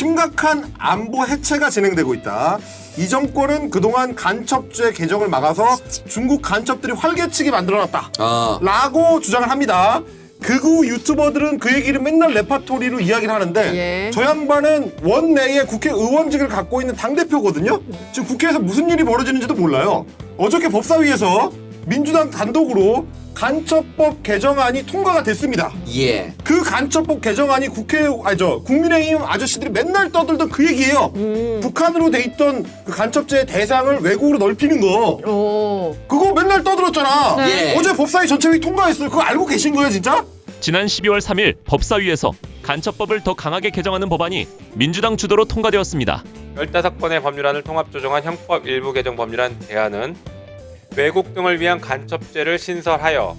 심각한 안보 해체가 진행되고 있다. 이 정권은 그동안 간첩죄 개정을 막아서 중국 간첩들이 활개치게 만들어놨다. 아, 라고 주장을 합니다. 극우 유튜버들은 그 얘기를 맨날 레파토리로 이야기를 하는데 예. 저 양반은 원내에 국회의원직을 갖고 있는 당대표거든요. 지금 국회에서 무슨 일이 벌어지는지도 몰라요. 어저께 법사위에서 민주당 단독으로 간첩법 개정안이 통과가 됐습니다. 예. 그 간첩법 개정안이 국회 아저 국민의힘 아저씨들이 맨날 떠들던 그 얘기예요. 북한으로 돼 있던 그 간첩죄 대상을 외국으로 넓히는 거. 오. 그거 맨날 떠들었잖아. 네. 어제 법사위 전체회의 통과했어요. 그거 알고 계신 거예요, 진짜? 지난 12월 3일 법사위에서 간첩법을 더 강하게 개정하는 법안이 민주당 주도로 통과되었습니다. 15건의 법률안을 통합 조정한 형법 일부 개정 법률안 대안은 외국 등을 위한 간첩죄를 신설하여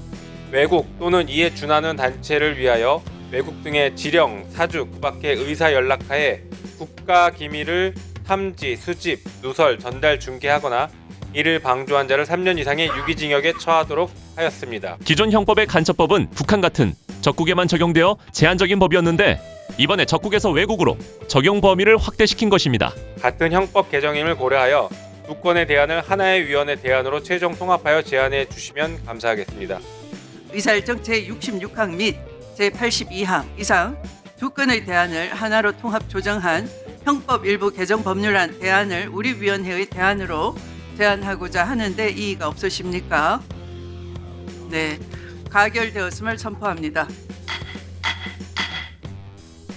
외국 또는 이에 준하는 단체를 위하여 외국 등의 지령, 사주, 그 밖에 의사 연락하에 국가 기밀을 탐지, 수집, 누설, 전달, 중개하거나 이를 방조한 자를 3년 이상의 유기징역에 처하도록 하였습니다. 기존 형법의 간첩법은 북한 같은 적국에만 적용되어 제한적인 법이었는데 이번에 적국에서 외국으로 적용 범위를 확대시킨 것입니다. 같은 형법 개정임을 고려하여 두 건의 대안을 하나의 위원회 대안으로 최종 통합하여 제안해 주시면 감사하겠습니다. 의사일정 제66항 및 제82항 이상 두 건의 대안을 하나로 통합 조정한 형법 일부 개정 법률안 대안을 우리 위원회의 대안으로 제안하고자 하는데 이의가 없으십니까? 네, 가결되었음을 선포합니다.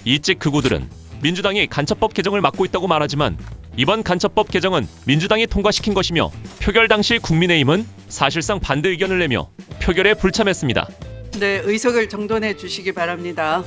이직 극우들은 민주당이 간첩법 개정을 막고 있다고 말하지만 이번 간첩법 개정은 민주당이 통과시킨 것이며 표결 당시 국민의힘은 사실상 반대 의견을 내며 표결에 불참했습니다. 네, 의석을 정돈해 주시기 바랍니다.